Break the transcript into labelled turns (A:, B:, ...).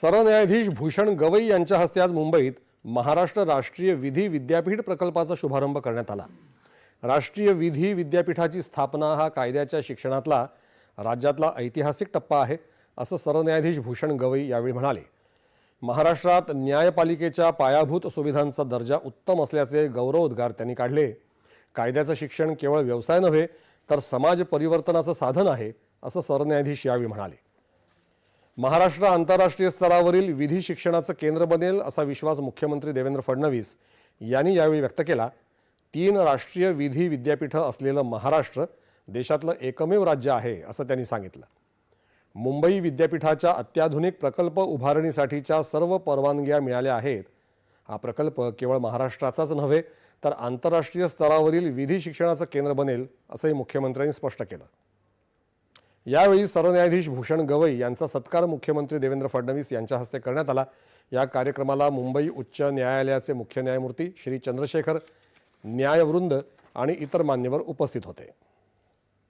A: सरन्यायाधीश भूषण गवई यांच्या हस्ते आज मुंबईत महाराष्ट्र राष्ट्रीय विधी विद्यापीठ प्रकल्पाचा शुभारंभ करण्यात आला. राष्ट्रीय विधी विद्यापीठाची स्थापना हा कायद्याच्या शिक्षणातला राज्यातला ऐतिहासिक टप्पा आहे असं सरन्यायाधीश भूषण गवई यावेळी म्हणाले. महाराष्ट्रात न्यायपालिकेच्या पायाभूत सुविधांचा दर्जा उत्तम असल्याचे गौरवोद्गार त्यांनी काढले. कायद्याचं शिक्षण केवळ व्यवसाय नव्हे तर समाज परिवर्तनाचं साधन आहे असं सरन्यायाधीश यावेळी म्हणाले. महाराष्ट्र आंतरराष्ट्रीय स्तरावरील विधी शिक्षणाचं केंद्र बनेल असा विश्वास मुख्यमंत्री देवेंद्र फडणवीस यांनी यावेळी व्यक्त केला. तीन राष्ट्रीय विधी विद्यापीठं असलेलं महाराष्ट्र देशातलं एकमेव राज्य आहे असं त्यांनी सांगितलं. मुंबई विद्यापीठाच्या अत्याधुनिक प्रकल्प उभारणीसाठीच्या सर्व परवानग्या मिळाल्या आहेत. हा प्रकल्प केवळ महाराष्ट्राचाच नव्हे तर आंतरराष्ट्रीय स्तरावरील विधी शिक्षणाचं केंद्र बनेल असंही मुख्यमंत्र्यांनी स्पष्ट केलं. यावेळी सरन्यायाधीश भूषण गवई यांचा सत्कार मुख्यमंत्री देवेंद्र फडणवीस यांच्या हस्ते करण्यात आला. या कार्यक्रमाला मुंबई उच्च न्यायालयाचे मुख्य न्यायमूर्ती श्री चंद्रशेखर न्यायवृंद आणि इतर मान्यवर उपस्थित होते.